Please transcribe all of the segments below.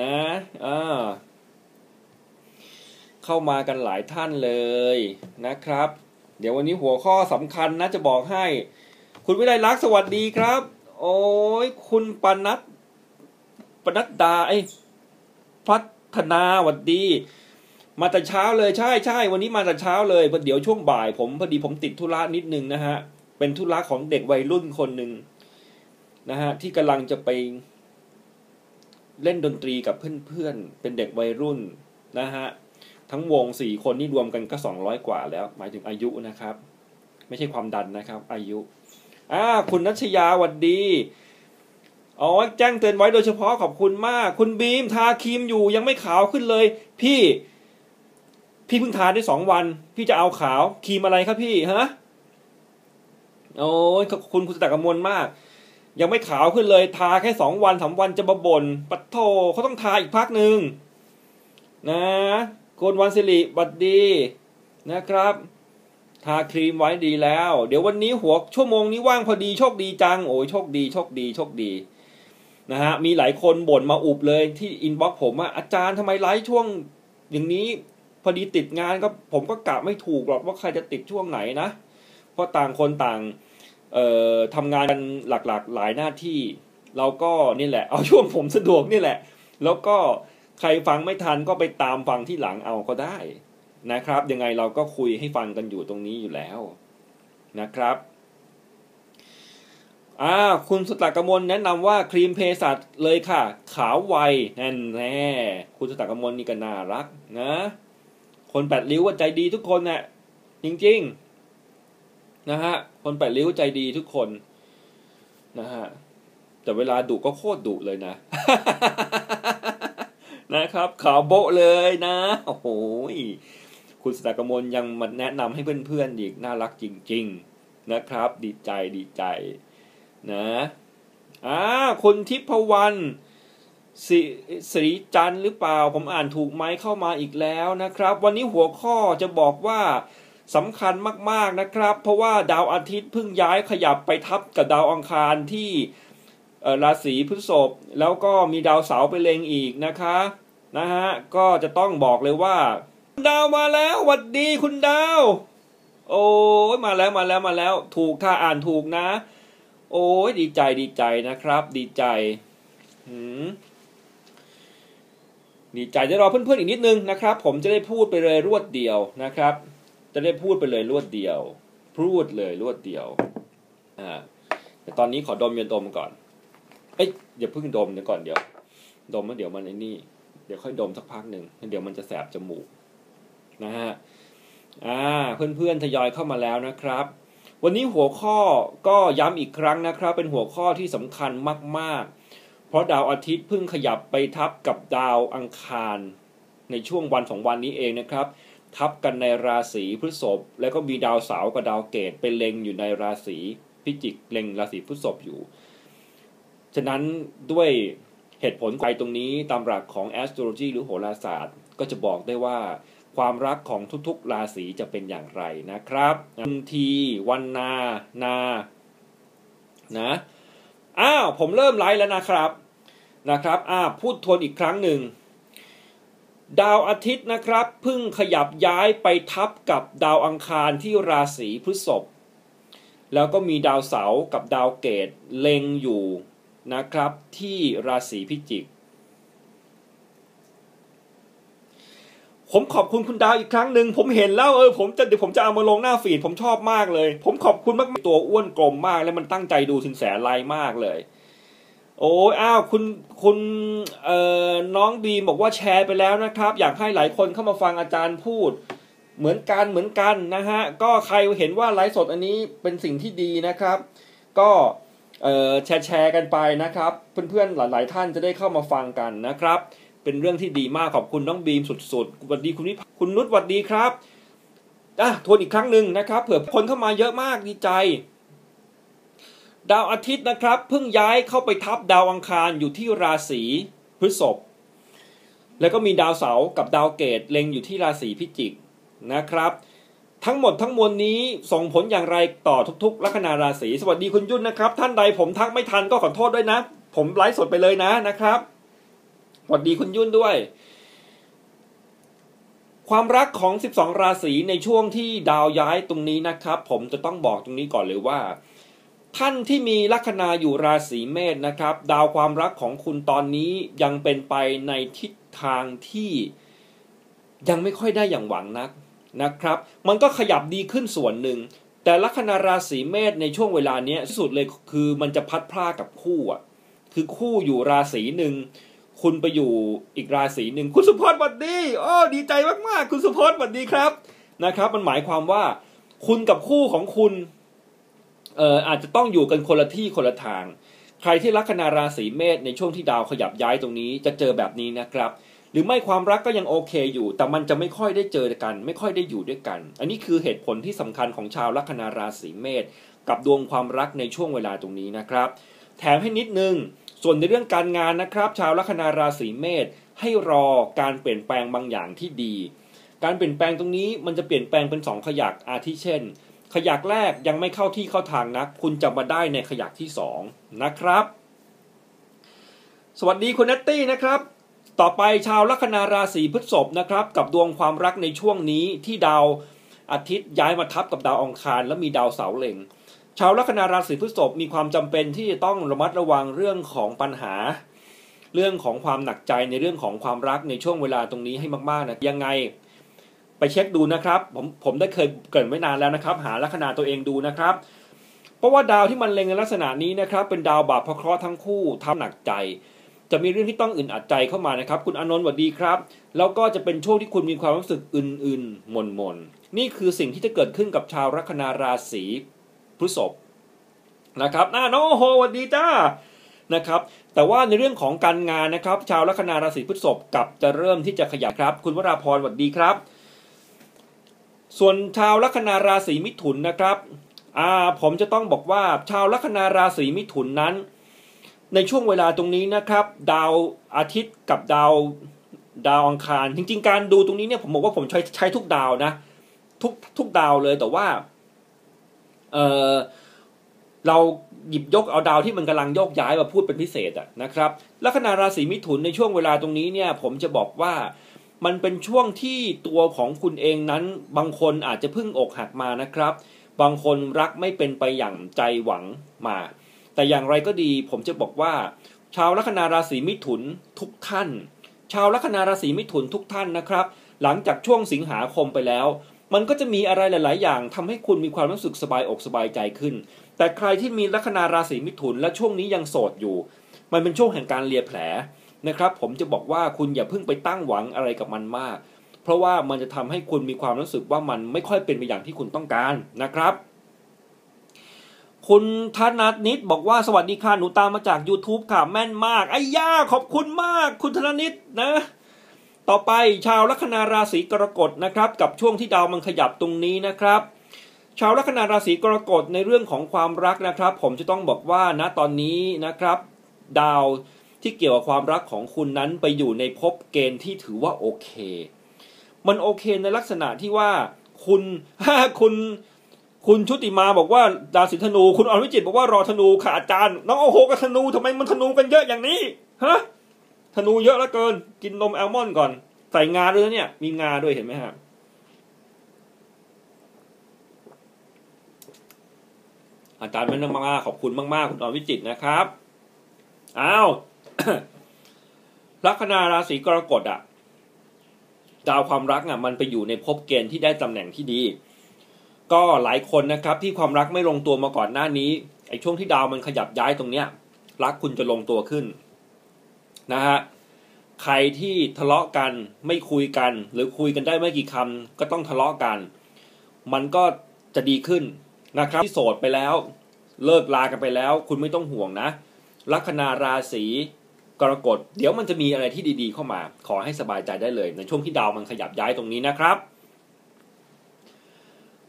นะอ่าเข้ามากันหลายท่านเลยนะครับ เดี๋ยววันนี้หัวข้อสำคัญนะจะบอกให้ คุณวิไลลักษ์สวัสดีครับ โอ้ยคุณปนัดปนัดดาไอ้พัฒนาสวัสดี มาแต่เช้าเลยใช่ใช่วันนี้มาแต่เช้าเลยเพราะเดี๋ยวช่วงบ่าย ผมพอดีผมติดธุระนิดนึงนะฮะเป็นธุระของเด็กวัยรุ่นคนหนึ่งนะฮะที่กำลังจะไป เล่นดนตรีกับเพื่อนๆ เป็นเด็กวัยรุ่นนะฮะ ทั้งวงสี่คนนี่รวมกันก็สองร้อยกว่าแล้ว หมายถึงอายุนะครับ ไม่ใช่ความดันนะครับ อายุอ่าคุณนัชยาหวัดดีอ๋อแจ้งเตือนไว้โดยเฉพาะขอบคุณมาก คุณบีมทาครีมอยู่ยังไม่ขาวขึ้นเลย พี่ พี่เพิ่งทาได้สองวัน พี่จะเอาขาวครีมอะไรครับพี่ฮะโอ้ยขอบคุณคุณตากมลมาก ยังไม่ขาวขึ้นเลย ทาแค่สองวันสามวันจะมาบน่นปัดโทเขาต้องทาอีกพักหนึ่งนะโกนวันสิริบัดดีนะครับ ทาครีมไว้ดีแล้ว เดี๋ยววันนี้หัวชั่วโมงนี้ว่างพอดีโชคดีจัง โอ้ยโชคดีโชคดีโชคดีนะฮะมีหลายคนบ่นมาอุบเลยที่อินบ็อกผมว่าอาจารย์ทำไมไลฟ์ช่วง อย่างนี้พอดีติดงานก็ผมก็กะไม่ถูกหรอกว่าใครจะติดช่วงไหนนะ เพราะต่างคนต่าง เอ่อทำงานกันหลักๆหลายหน้าที่ เราก็นี่แหละ เอาช่วงผมสะดวกนี่แหละ แล้วก็ใครฟังไม่ทันก็ไปตามฟังที่หลังเอาก็ได้นะครับ ยังไงเราก็คุยให้ฟังกันอยู่ตรงนี้อยู่แล้วนะครับอ่าคุณสตากมลแนะนำว่าครีมเพสัตเลยค่ะ ขาวไวแน่แน่คุณสตากมลนี่ก็น่ารักนะ คนแปดริ้วว่าใจดีทุกคนนะ่ะจริงๆ นะฮะ คนแปดริ้วใจดีทุกคนนะฮะ แต่เวลาดุก็โคตรดุเลยนะ นะครับขาวโบะเลยนะ โอ้โหคุณสตากมลยังมาแนะนำให้เพื่อนๆอีกน่ารักจริง ๆ นะครับ ดีใจดีใจ นะอ่าคุณทิพวรรณสสีจันหรือเปล่า ผมอ่านถูกไหมเข้ามาอีกแล้วนะครับ วันนี้หัวข้อจะบอกว่า สำคัญมากๆนะครับ เพราะว่าดาวอาทิตย์เพิ่งย้ายขยับไปทับกับดาวอังคารที่ราศีพฤษภแล้วก็มีดาวเสาร์ไปเลงอีกนะคะนะฮะก็จะต้องบอกเลยว่า ดาวมาแล้วหวัดดีคุณดาว โอ้ยมาแล้วมาแล้วมาแล้ว ถูกถ้าอ่านถูกนะ โอ้ยดีใจดีใจนะครับ ดีใจหืมดีใจจะรอเพื่อนๆอีกนิดนึงนะครับ ผมจะได้พูดไปเลยรวดเดียวนะครับ จะได้พูดไปเลยรวดเดียว พูดเลยรวดเดียว อ่าแต่ตอนนี้ขอดมยาดมก่อน เอ้ยอย่าเพิ่งดมเดี๋ยวก่อนเดี๋ยว ดมแล้วเดี๋ยวมันไอ้นี่ เดี๋ยวค่อยดมสักพักหนึ่งเดี๋ยวมันจะแสบจมูก นะฮะ อ่า เพื่อนๆทยอยเข้ามาแล้วนะครับ วันนี้หัวข้อก็ย้ำอีกครั้งนะครับ เป็นหัวข้อที่สำคัญมาก ๆ เพราะดาวอาทิตย์เพิ่งขยับไปทับกับดาวอังคารในช่วงวันสองวันนี้เองนะครับ ทับกันในราศีพฤษภแล้วก็มีดาวเสาร์กับดาวเกตเป็นเล็งอยู่ในราศีพิจิกเล็งราศีพฤษภอยู่ ฉะนั้นด้วยเหตุผลไปตรงนี้ตามหลักของ astrology หรือโหราศาสตร์ ก็จะบอกได้ว่า ความรักของทุกๆ ราศีจะเป็นอย่างไรนะครับคุณทีวันนา นา นะ อ้าว ผมเริ่มไลฟ์แล้วนะครับ นะครับอ่าพูดทวนอีกครั้งหนึ่ง ดาวอาทิตย์นะครับเพิ่งขยับย้ายไปทับกับดาวอังคารที่ราศีพฤษภแล้วก็มีดาวเสาร์กับดาวเกตเล็งอยู่นะครับที่ราศีพิจิก ผมขอบคุณคุณดาวอีกครั้งหนึ่งผมเห็นแล้วเออผมจะเดี๋ยวผมจะเอามาลงหน้าฟีดผมชอบมากเลย ผมขอบคุณมากตัวอ้วนกลมมาก แล้วมันตั้งใจดูถึงแสไลมากเลย โอ้ยอ้าวคุณคุณเอ่อน้องบีมบอกว่าแชร์ไปแล้วนะครับ อยากให้หลายคนเข้ามาฟังอาจารย์พูด เหมือนกันเหมือนกันนะฮะก็ใครเห็นว่าไลฟ์สดอันนี้เป็นสิ่งที่ดีนะครับ ก็เอ่อแชร์แชร์กันไปนะครับ เพื่อนๆหลาย ๆ ท่านจะได้เข้ามาฟังกันนะครับ เป็นเรื่องที่ดีมากขอบคุณน้องบีมสุดๆสวัสดีคุณนิคุณนุชสวัสดีครับอะทวนอีกครั้งหนึ่งนะครับ เผื่อคนเข้ามาเยอะมากดีใจ ดาวอาทิตย์นะครับเพิ่งย้ายเข้าไปทับดาวอังคารอยู่ที่ราศีพฤษภแล้วก็มีดาวเสาร์กับดาวเกตเล็งอยู่ที่ราศีพิจิกนะครับ ทั้งหมดทั้งมวลนี้ส่งผลอย่างไรต่อทุกๆ ลัคนาราศีสวัสดีคุณยุ่นนะครับ ท่านใดผมทักไม่ทันก็ขอโทษด้วยนะ ผมไลฟ์สดไปเลยนะนะครับสวัสดีคุณยุ่นด้วย ความรักของ 12 ราศีในช่วงที่ดาวย้ายตรงนี้นะครับ ผมจะต้องบอกตรงนี้ก่อนเลยว่า ท่านที่มีลัคนาอยู่ราศีเมษนะครับ ดาวความรักของคุณตอนนี้ยังเป็นไปในทิศทางที่ยังไม่ค่อยได้อย่างหวังนักนะครับ มันก็ขยับดีขึ้นส่วนหนึ่ง แต่ลัคนาราศีเมษในช่วงเวลานี้ที่สุดเลยคือมันจะพัดพลากับคู่อะ คือคู่อยู่ราศีหนึ่งคุณไปอยู่อีกราศีหนึ่งคุณสุพจน์บัดดีอ้อดีใจมากๆ คุณสุพจน์บัดดีครับนะครับ มันหมายความว่า คุณกับคู่ของคุณ เอ่ออาจจะต้องอยู่กันคนละที่คนละทาง ใครที่ลัคนาราศีเมษในช่วงที่ดาวขยับย้ายตรงนี้จะเจอแบบนี้นะครับ หรือไม่ความรักก็ยังโอเคอยู่ แต่มันจะไม่ค่อยได้เจอกัน ไม่ค่อยได้อยู่ด้วยกัน อันนี้คือเหตุผลที่สำคัญของชาวลัคนาราศีเมษกับดวงความรักในช่วงเวลาตรงนี้นะครับ แถมให้นิดนึงส่วนในเรื่องการงานนะครับ ชาวลัคนาราศีเมษให้รอการเปลี่ยนแปลงบางอย่างที่ดี การเปลี่ยนแปลงตรงนี้มันจะเปลี่ยนแปลงเป็น 2 ขยักอาทิเช่น ขยักแรกยังไม่เข้าที่เข้าทางนัก คุณจะมาได้ในขยักที่ 2 นะครับ สวัสดีคุณนัตตี้นะครับ ต่อไปชาวลัคนาราศีพฤษภนะครับ กับดวงความรักในช่วงนี้ที่ดาวอาทิตย์ย้ายมาทับกับดาวองคาร และมีดาวเสาร์เล็ง ชาวลัคนาราศีพฤษภมีความจำเป็นที่จะต้องระมัดระวังเรื่องของปัญหา เรื่องของความหนักใจในเรื่องของความรักในช่วงเวลาตรงนี้ให้มากๆนะยังไง ไปเช็คดูนะครับ ผมผมได้เคยเกิดไว้นานแล้วนะครับ หาลัคนาตัวเองดูนะครับ เพราะว่าดาวที่มันเล็งในลักษณะนี้นะครับ เป็นดาวบาปพระเคราะห์ทั้งคู่ทำหนักใจ จะมีเรื่องที่ต้องอึนอัดใจเข้ามานะครับ คุณอนนท์สวัสดีครับ แล้วก็จะเป็นช่วงที่คุณมีความรู้สึกอื่นๆหม่นๆนนี่คือสิ่งที่จะเกิดขึ้นกับชาวลัคนาราศีพฤษภนะครับน้าโนโฮสวัสดีจ้านะครับแต่ว่าในเรื่องของการงานนะครับ ชาวลัคนาราศีพฤษภกับจะเริ่มที่จะขยับครับ คุณวราพรสวัสดีครับ ส่วนชาวลัคนาราศีมิถุนนะครับอ่าผมจะต้องบอกว่าชาวลัคนาราศีมิถุนนั้น ในช่วงเวลาตรงนี้นะครับ ดาวอาทิตย์กับดาวดาวอังคาร จริง ๆ การดูตรงนี้เนี่ยผมบอกว่าผมใช้ใช้ทุกดาวนะ ทุกทุกดาวเลยแต่ว่าเออเราหยิบยกเอาดาวที่มันกำลังโยกย้ายมาพูดเป็นพิเศษอะนะครับลัคนาราศีมิถุนในช่วงเวลาตรงนี้เนี่ย ผมจะบอกว่า มันเป็นช่วงที่ตัวของคุณเองนั้น บางคนอาจจะพิ่งอกหักมานะครับ บางคนรักไม่เป็นไปอย่างใจหวังมา แต่อย่างไรก็ดีผมจะบอกว่า ชาวลัคนาราศีมิถุนทุกท่าน ชาวลัคนาราศีมิถุนทุกท่านนะครับ หลังจากช่วงสิงหาคมไปแล้ว มันก็จะมีอะไรหลาย ๆ อย่างทำให้คุณมีความรู้สึกสบายอกสบายใจขึ้น แต่ใครที่มีลัคนาราศีมิถุนและช่วงนี้ยังโสดอยู่ มันเป็นช่วงแห่งการเลียแผล นะครับ ผมจะบอกว่าคุณอย่าเพิ่งไปตั้งหวังอะไรกับมันมาก เพราะว่ามันจะทำให้คุณมีความรู้สึกว่ามันไม่ค่อยเป็นไปอย่างที่คุณต้องการนะครับ คุณธนัทนิดบอกว่าสวัสดีค่ะหนูตามมาจาก YouTube ค่ะแม่นมากไอ้ย่าขอบคุณมาก คุณธนนิดนะต่อไปชาวลัคนาราศีกรกฎนะครับ กับช่วงที่ดาวมันขยับตรงนี้นะครับ ชาวลัคนาราศีกรกฎในเรื่องของความรักนะครับ ผมจะต้องบอกว่าณตอนนี้นะครับ ดาว ที่เกี่ยวกับความรักของคุณนั้นไปอยู่ในภพเกณฑ์ที่ถือว่าโอเค มันโอเคในลักษณะที่ว่าคุณคุณคุณชุติมาบอกว่าดาสิธนู คุณอรวิจิตบอกว่ารอธนูค่ะอาจารย์น้องโอโหกับธนูทำไมมันธนูกันเยอะอย่างนี้ฮะธนูเยอะเหลือเกิน กินนมแอลมอนด์ก่อน ใส่งาด้วยเนี่ย มีงาด้วยเห็นไหมครับอาจารย์มันมากขอบคุณมาก ๆ คุณอรวิจิตนะครับอ้าว ลัคนาราศีกรกฎอะดาวความรักอะมันไปอยู่ในภพเกณฑ์ที่ได้ตำแหน่งที่ดี ก็หลายคนนะครับที่ความรักไม่ลงตัวมาก่อนหน้านี้ไอ้ช่วงที่ดาวมันขยับย้ายตรงเนี้ย รักคุณจะลงตัวขึ้นนะฮะใครที่ทะเลาะกันไม่คุยกัน หรือคุยกันได้ไม่กี่คำก็ต้องทะเลาะกัน มันก็จะดีขึ้นนะครับที่โสดไปแล้ว เลิกลากันไปแล้ว คุณไม่ต้องห่วงนะลัคนาราศี กรกฎเดี๋ยวมันจะมีอะไรที่ดีๆเข้ามา ขอให้สบายใจได้เลย ในช่วงที่ดาวมันขยับย้ายตรงนี้นะครับ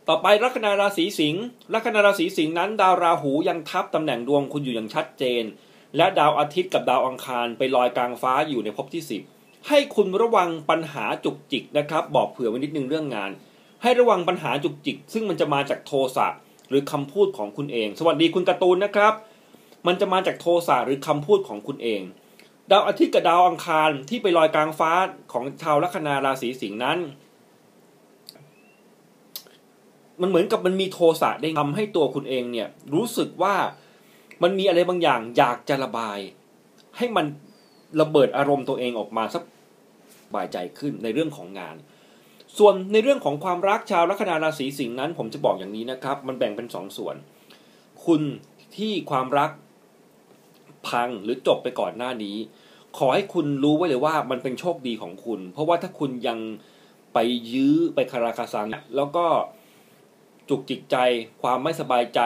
ต่อไปลัคนาราศีสิงห์ลัคนาราศีสิงห์นั้น ดาวราหูยังทับตำแหน่งดวงคุณอยู่อย่างชัดเจน และดาวอาทิตย์กับดาวอังคารไปลอยกลางฟ้าอยู่ในภพที่สิบให้คุณระวังปัญหาจุกจิกนะครับ บอกเผื่อไว้นิดนึงเรื่องงาน ให้ระวังปัญหาจุกจิก ซึ่งมันจะมาจากโทสะหรือคำพูดของคุณเอง สวัสดีคุณการ์ตูนนะครับ มันจะมาจากโทสะหรือคำพูดของคุณเอง ดาวอาทิตย์กับดาวอังคารที่ไปลอยกลางฟ้าของชาวลัคนาราศีสิงห์นั้น มันเหมือนกับมันมีโทสะได้ทำให้ตัวคุณเองเนี่ย รู้สึกว่ามันมีอะไรบางอย่างอยากจะระบาย ให้มันระเบิดอารมณ์ตัวเองออกมาสักบายใจขึ้นในเรื่องของงาน ส่วนในเรื่องของความรักชาวลัคนาราศีสิงห์นั้น ผมจะบอกอย่างนี้นะครับ มันแบ่งเป็นสองส่วน คุณที่ความรัก พังหรือจบไปก่อนหน้านี้ ขอให้คุณรู้ไว้เลยว่ามันเป็นโชคดีของคุณ เพราะว่าถ้าคุณยังไปยื้อไปคาราคาซัง แล้วก็จุกจิกใจ ความไม่สบายใจ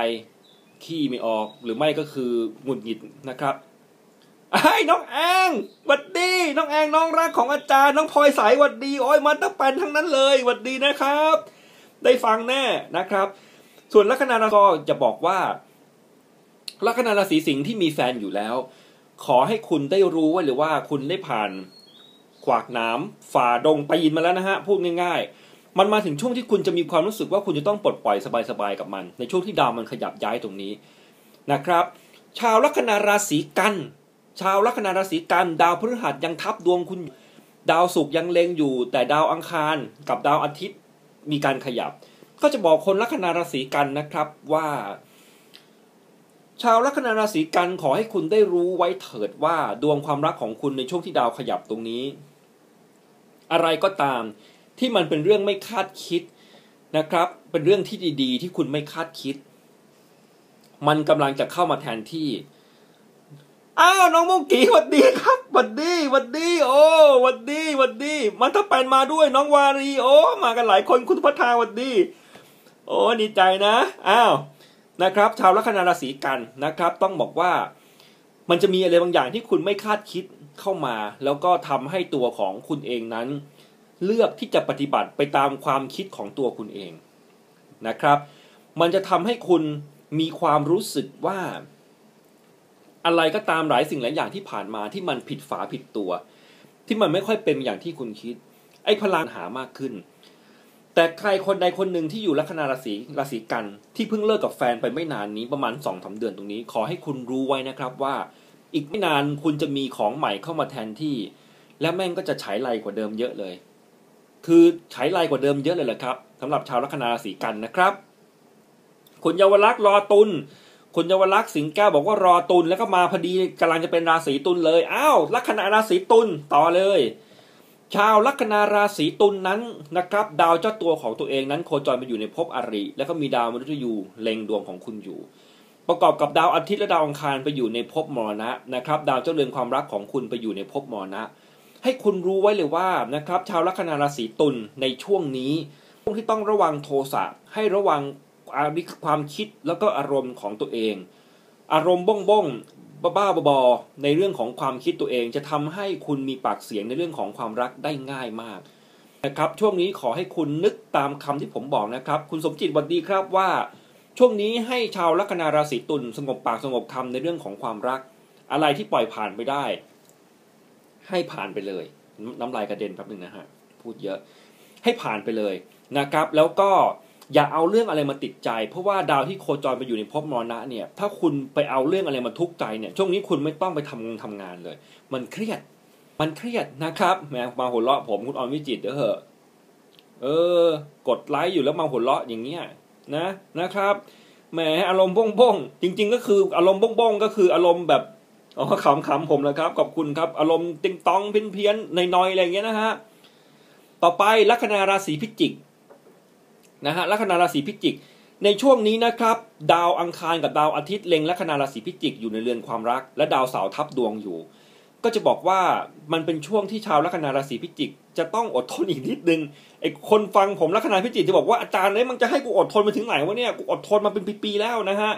ขี้ไม่ออกหรือไม่ก็คือหงุดหงิดนะครับไอ้น้องแองวัดดี น้องแองน้องรักของอาจารย์ น้องพลอยสายวัดดีโอ้ยมาตั้งปันทั้งนั้นเลยวัดดีนะครับ ได้ฟังแน่นะครับ ส่วนลัคนาราก็จะบอกว่า ลัคนาราศีสิงห์ที่มีแฟนอยู่แล้ว ขอให้คุณได้รู้ไว้หรือว่าคุณได้ผ่านขวากน้ำฝ่าดงปีนมาแล้วนะฮะพูดง่าย ๆ มันมาถึงช่วงที่คุณจะมีความรู้สึกว่าคุณจะต้องปลดปล่อยสบายๆกับมัน ในช่วงที่ดาวมันขยับย้ายตรงนี้นะครับ ชาวลัคนาราศีกัน ชาวลัคนาราศีกันดาวพฤหัสยังทับดวงคุณ ดาวศุกร์ยังเล็งอยู่ แต่ดาวอังคารกับดาวอาทิตย์มีการขยับ ก็จะบอกคนลัคนาราศีกันนะครับว่า ชาวลัคนาราศีกันขอให้คุณได้รู้ไว้เถิดว่าดวงความรักของคุณในช่วงที่ดาวขยับตรงนี้ อะไรก็ตามที่มันเป็นเรื่องไม่คาดคิดนะครับ เป็นเรื่องที่ดีๆ ที่คุณไม่คาดคิด มันกำลังจะเข้ามาแทนที่อ้าวน้องมุกี้วัดดีครับวัดดีวัดดีโอ้วัดดีวัดดีมันถ้าเป็นมาด้วยน้องวารีโอ้มากันหลายคนคุณพัฒนาวัดดี โอ้ดีใจนะอ้าว นะครับ ชาวลัคนาราศีกันนะครับ ต้องบอกว่ามันจะมีอะไรบางอย่างที่คุณไม่คาดคิดเข้ามา แล้วก็ทำให้ตัวของคุณเองนั้น เลือกที่จะปฏิบัติไปตามความคิดของตัวคุณเองนะครับ มันจะทำให้คุณมีความรู้สึกว่า อะไรก็ตามหลายสิ่งหลายอย่างที่ผ่านมาที่มันผิดฝาผิดตัว ที่มันไม่ค่อยเป็นอย่างที่คุณคิด ไอ้พลังหามากขึ้น แต่ใครคนใดคนหนึ่งที่อยู่ลัคนาราศีราศีกันที่เพิ่งเลิกกับแฟนไปไม่นานนี้ประมาณสองสาเดือนตรงนี้ ขอให้คุณรู้ไว้นะครับว่า อีกไม่นานคุณจะมีของใหม่เข้ามาแทนที่ และแม่งก็จะฉายไรกว่าเดิมเยอะเลย คือฉายไรกว่าเดิมเยอะเลยแหละครับสำหรับชาวลัคนาราศีกันนะครับคุณเยาวลักษ์รอตุลคุณเยาวลักษ์สิงแก้วบอกว่ารอตุลแล้วก็มาพอดีกำลังจะเป็นราศีตุลเลยอ้าวลัคนาราศีตุลต่อเลย ชาวลัคนาราศีตุลนนั้นนะครับ ดาวเจ้าตัวของตัวเองนั้น โคจรไปอยู่ในภพอริ แล้วก็มีดาวมฤตยูเล็งดวงของคุณอยู่ ประกอบกับดาวอาทิตย์และดาวอังคารไปอยู่ในภพมรณะนะครับ ดาวเจ้าเรือนความรักของคุณไปอยู่ในภพมรณะ ให้คุณรู้ไว้เลยว่านะครับ ชาวลัคนาราศีตุลในช่วงนี้ช่วงที่ต้องระวังโทสะให้ระวังความคิดแล้วก็อารมณ์ของตัวเอง อารมณ์บ้งบ้ง บ้าบอในเรื่องของความคิดตัวเองจะทำให้คุณมีปากเสียงในเรื่องของความรักได้ง่ายมากนะครับช่วงนี้ขอให้คุณนึกตามคำที่ผมบอกนะครับ คุณสมจิตวัดดีครับว่า ช่วงนี้ให้ชาวลัคนาราศีตุลสงบปากสงบคำในเรื่องของความรัก อะไรที่ปล่อยผ่านไปได้ ให้ผ่านไปเลย น้ำลายกระเด็นแป๊บหนึ่งนะฮะพูดเยอะ ให้ผ่านไปเลยนะครับ แล้วก็ อย่าเอาเรื่องอะไรมาติดใจ เพราะว่าดาวที่โคจรไปอยู่ในภพมรณะเนี่ย ถ้าคุณไปเอาเรื่องอะไรมาทุกข์ใจเนี่ยช่วงนี้คุณไม่ต้องไปทำงานทำงานเลย มันเครียด มันเครียดนะครับแหมมาหัวเราะผมคุณออมวิจิตเด้อเหอะเออ กดไลค์อยู่แล้วมาหัวเราะอย่างเงี้ยนะนะครับแหมอารมณ์บ้งบ้งจริง ๆ ก็คืออารมณ์บ้งบ้งก็คืออารมณ์แบบอ๋อขำขำผมแล้วครับขอบคุณครับ อารมณ์ติงตองเพี้ยนเพี้ยนในน้อยอะไรเงี้ยนะฮะต่อไปลัคนาราศีพิจิก นะฮะลัคนาราศีพิจิก ในช่วงนี้นะครับ ดาวอังคารกับดาวอาทิตย์เล็งลัคนาราศีพิจิกอยู่ในเรือนความรัก และดาวเสาร์ทับดวงอยู่ ก็จะบอกว่ามันเป็นช่วงที่ชาวลัคนาราศีพิจิก จะต้องอดทนอีกนิดนึงไอ้คนฟังผมลัคนาพิจิกจะบอกว่าอาจารย์เนี่ยมันจะให้กูอดทนมาถึงไหนวะเนี่ยกูอดทนมาเป็นปีๆแล้วนะฮะ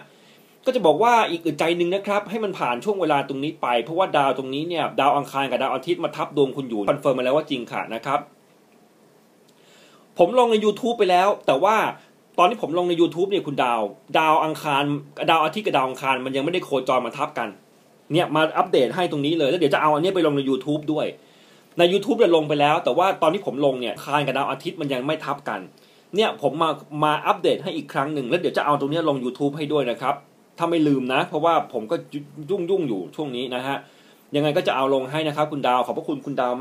ก็จะบอกว่าอีกอึดใจหนึ่งนะครับ ให้มันผ่านช่วงเวลาตรงนี้ไป เพราะว่าดาวตรงนี้เนี่ยดาวอังคารกับดาวอาทิตย์มาทับดวงคุณอยู่คอนเฟิร์มมาแล้วว่าจริงค่ะนะครับ ผมลงใน YouTube ไปแล้ว แต่ว่าตอนที่ผมลงใน YouTube เนี่ยคุณดาว ดาวอังคาร ดาวอาทิตย์กับดาวอังคาร มันยังไม่ได้โคจรมาทับกัน เนี่ยมาอัปเดตให้ตรงนี้เลย แล้วเดี๋ยวจะเอาอันนี้ไปลงใน YouTube ด้วย ใน YouTube เนี่ยลงไปแล้ว แต่ว่าตอนที่ผมลงเนี่ยคารกับดาวอาทิตย์มันยังไม่ทับกัน เนี่ยผมมามาอัปเดตให้อีกครั้งหนึ่งแล้วเดี๋ยวจะเอาตรงนี้ลง YouTube ให้ด้วยนะครับถ้าไม่ลืมนะ เพราะว่าผมก็ยุ่งยุ่งอยู่ช่วงนี้นะฮะยังไงก็จะเอาลงให้นะครับ คุณดาวขอบพระคุณคุณดาว